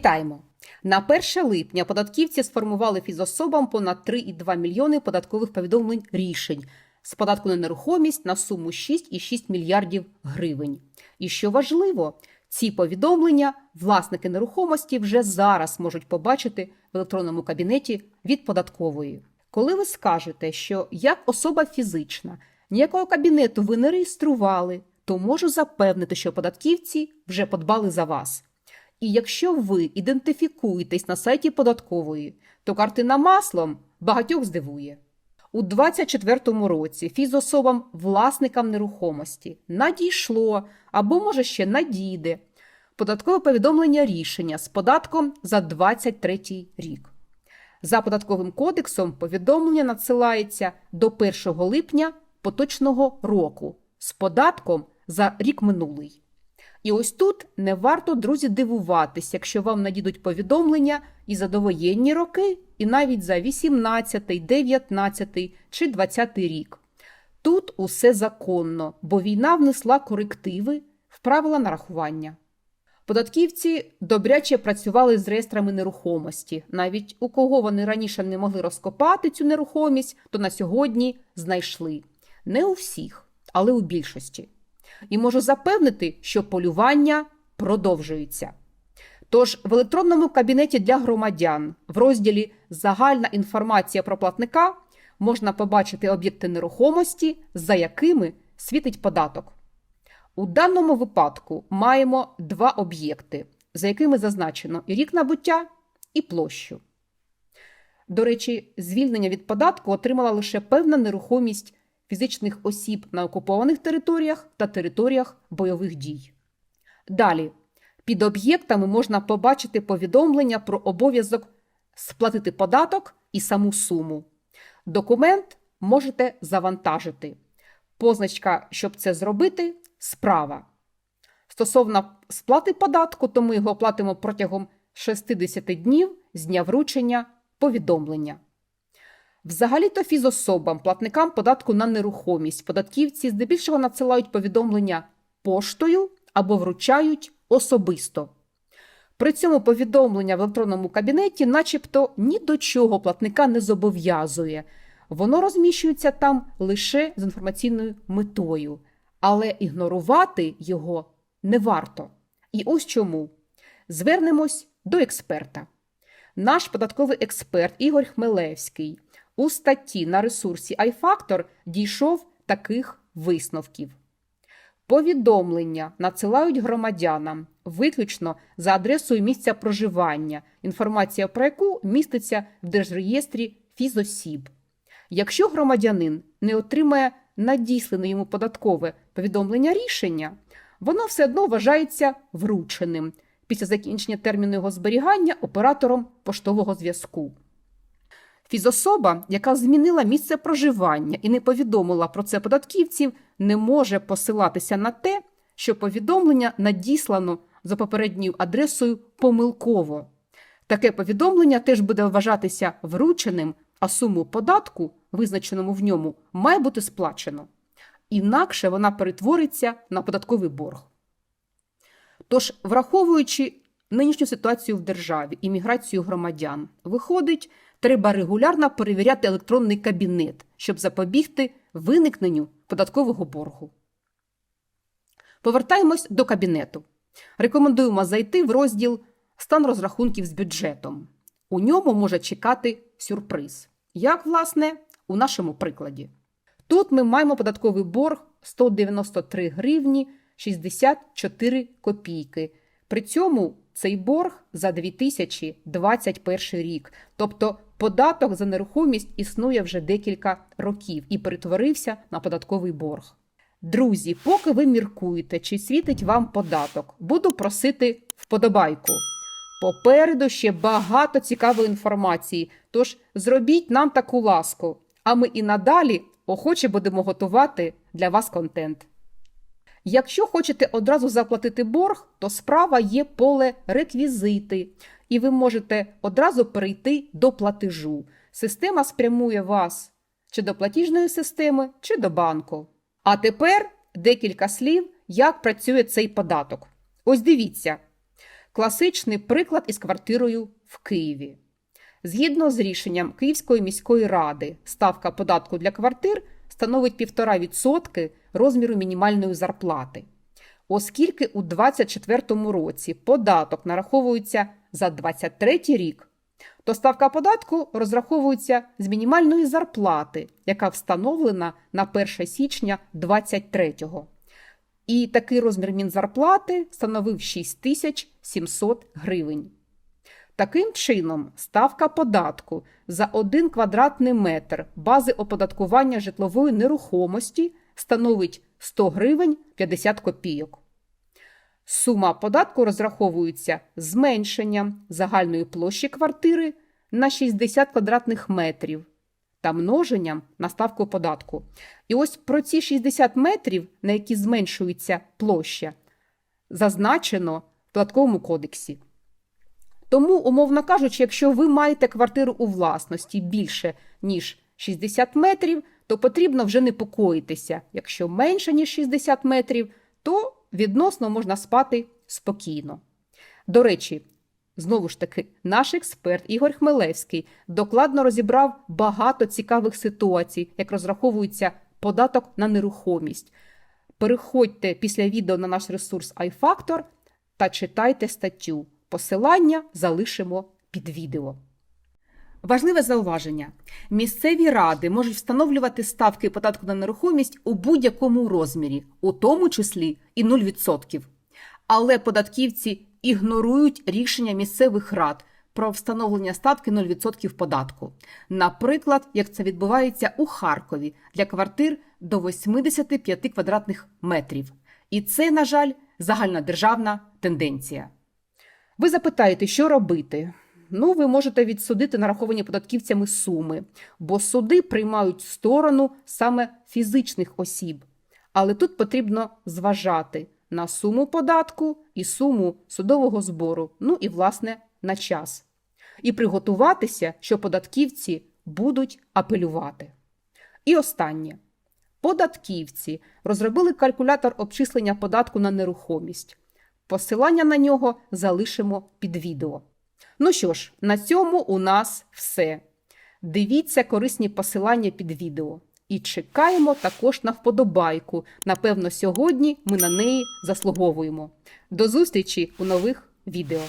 Вітаємо! На 1 липня податківці сформували фізособам понад 3,2 мільйони податкових повідомлень рішень з податку на нерухомість на суму 6,6 мільярдів гривень. І що важливо, ці повідомлення власники нерухомості вже зараз можуть побачити в електронному кабінеті від податкової. Коли ви скажете, що як особа фізична ніякого кабінету ви не реєстрували, то можу запевнити, що податківці вже подбали за вас. І якщо ви ідентифікуєтесь на сайті податкової, то картина маслом багатьох здивує. У 2024 році фізособам власникам нерухомості надійшло або, може, ще надійде податкове повідомлення рішення з податком за 2023 рік. За податковим кодексом повідомлення надсилається до 1 липня поточного року з податком за рік минулий. І ось тут не варто, друзі, дивуватись, якщо вам надійдуть повідомлення і за довоєнні роки, і навіть за 18, 19 чи 20 рік. Тут усе законно, бо війна внесла корективи в правила нарахування. Податківці добряче працювали з реєстрами нерухомості. Навіть у кого вони раніше не могли розкопати цю нерухомість, то на сьогодні знайшли. Не у всіх, але у більшості. І можу запевнити, що полювання продовжується. Тож в електронному кабінеті для громадян в розділі Загальна інформація про платника можна побачити об'єкти нерухомості, за якими світить податок. У даному випадку маємо два об'єкти, за якими зазначено рік набуття, і площу. До речі, звільнення від податку отримала лише певна нерухомість фізичних осіб на окупованих територіях та територіях бойових дій. Далі, під об'єктами можна побачити повідомлення про обов'язок сплатити податок і саму суму. Документ можете завантажити. Позначка, щоб це зробити, справа. Стосовно сплати податку, то ми його платимо протягом 60 днів з дня вручення повідомлення. Взагалі-то фізособам, платникам податку на нерухомість, податківці здебільшого надсилають повідомлення поштою або вручають особисто. При цьому повідомлення в електронному кабінеті начебто ні до чого платника не зобов'язує. Воно розміщується там лише з інформаційною метою, але ігнорувати його не варто. І ось чому. Звернемось до експерта. Наш податковий експерт Ігор Хмелевський у статті на ресурсі iFactor дійшов таких висновків. Повідомлення надсилають громадянам виключно за адресою місця проживання, інформація про яку міститься в Держреєстрі фізосіб. Якщо громадянин не отримає надіслане йому податкове повідомлення рішення, воно все одно вважається врученим після закінчення терміну його зберігання оператором поштового зв'язку. Фізособа, яка змінила місце проживання і не повідомила про це податківців, не може посилатися на те, що повідомлення надіслано за попередньою адресою помилково. Таке повідомлення теж буде вважатися врученим, а суму податку, визначеному в ньому, має бути сплачено. Інакше вона перетвориться на податковий борг. Тож, враховуючи нинішню ситуацію в державі і міграцію громадян, виходить, треба регулярно перевіряти електронний кабінет, щоб запобігти виникненню податкового боргу. Повертаємось до кабінету. Рекомендуємо зайти в розділ Стан розрахунків з бюджетом. У ньому може чекати сюрприз. Як, власне, у нашому прикладі. Тут ми маємо податковий борг 193 гривні 64 копійки. При цьому цей борг за 2021 рік. Тобто податок за нерухомість існує вже декілька років і перетворився на податковий борг. Друзі, поки ви міркуєте, чи світить вам податок, буду просити вподобайку. Попереду ще багато цікавої інформації, тож зробіть нам таку ласку, а ми і надалі охоче будемо готувати для вас контент. Якщо хочете одразу заплатити борг, то справа є поле реквізити, і ви можете одразу перейти до платежу. Система спрямує вас чи до платіжної системи, чи до банку. А тепер декілька слів, як працює цей податок. Ось дивіться. Класичний приклад із квартирою в Києві. Згідно з рішенням Київської міської ради, ставка податку для квартир становить 1,5% розміру мінімальної зарплати. Оскільки у 2024 році податок нараховується за 2023 рік, то ставка податку розраховується з мінімальної зарплати, яка встановлена на 1 січня 2023 І такий розмір мінзарплати становив 6700 гривень. Таким чином, ставка податку за 1 квадратний метр бази оподаткування житлової нерухомості становить 100 гривень 50 копійок. Сума податку розраховується зменшенням загальної площі квартири на 60 квадратних метрів та множенням на ставку податку. І ось про ці 60 метрів, на які зменшується площа, зазначено в податковому кодексі. Тому, умовно кажучи, якщо ви маєте квартиру у власності більше, ніж 60 метрів, то потрібно вже непокоїтися. Якщо менше, ніж 60 метрів, то відносно можна спати спокійно. До речі, знову ж таки, наш експерт Ігор Хмелевський докладно розібрав багато цікавих ситуацій, як розраховується податок на нерухомість. Переходьте після відео на наш ресурс iFactor та читайте статтю. Посилання залишимо під відео. Важливе зауваження: місцеві ради можуть встановлювати ставки податку на нерухомість у будь-якому розмірі, у тому числі і 0%. Але податківці ігнорують рішення місцевих рад про встановлення ставки 0% податку. Наприклад, як це відбувається у Харкові для квартир до 85 квадратних метрів. І це, на жаль, загальнодержавна тенденція. Ви запитаєте, що робити? Ну, ви можете відсудити нараховані податківцями суми, бо суди приймають сторону саме фізичних осіб. Але тут потрібно зважати на суму податку і суму судового збору, ну і, власне, на час. І приготуватися, що податківці будуть апелювати. І останнє. Податківці розробили калькулятор обчислення податку на нерухомість. Посилання на нього залишимо під відео. Ну що ж, на цьому у нас все. Дивіться корисні посилання під відео. І чекаємо також на вподобайку. Напевно, сьогодні ми на неї заслуговуємо. До зустрічі у нових відео.